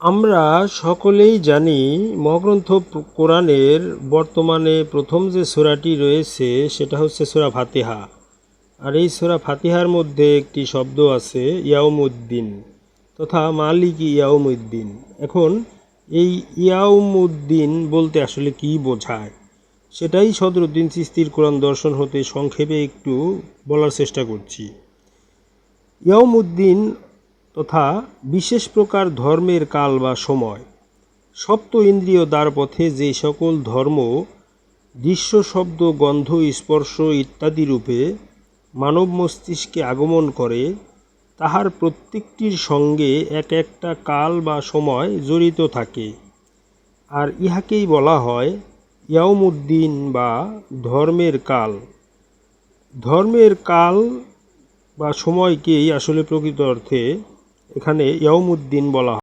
আমরা সকলেই জানি মহাগ্রন্থ কোরআনের বর্তমানে প্রথম যে সোরাটি রয়েছে, সেটা হচ্ছে সোরা ফাতিহা। আর এই সোরা ফাতিহার মধ্যে একটি শব্দ আছে, ইয়াউমুদ্দিন, তথা মালিক ইয়াউমুদ্দিন। এখন এই ইয়াউমুদ্দিন বলতে আসলে কি বোঝায়? সেটাই সদরুদ্দিন চিস্তির কোরআন দর্শন হতে সংক্ষেপে একটু বলার চেষ্টা করছি। ইয়াউমুদ্দিন তথা বিশেষ প্রকার ধর্মের কাল বা সময়। সপ্ত ইন্দ্রিয় দ্বার পথে যে সকল ধর্ম, দৃশ্য, শব্দ, গন্ধ, স্পর্শ ইত্যাদি রূপে মানব মস্তিষ্কে আগমন করে, তাহার প্রত্যেকটির সঙ্গে এক একটা কাল বা সময় জড়িত থাকে। আর ইহাকেই বলা হয় ইয়াউমুদ্দিন বা ধর্মের কাল। ধর্মের কাল বা সময়কেই আসলে প্রকৃত অর্থে এখানে ইয়াউমুদ্দিন বলা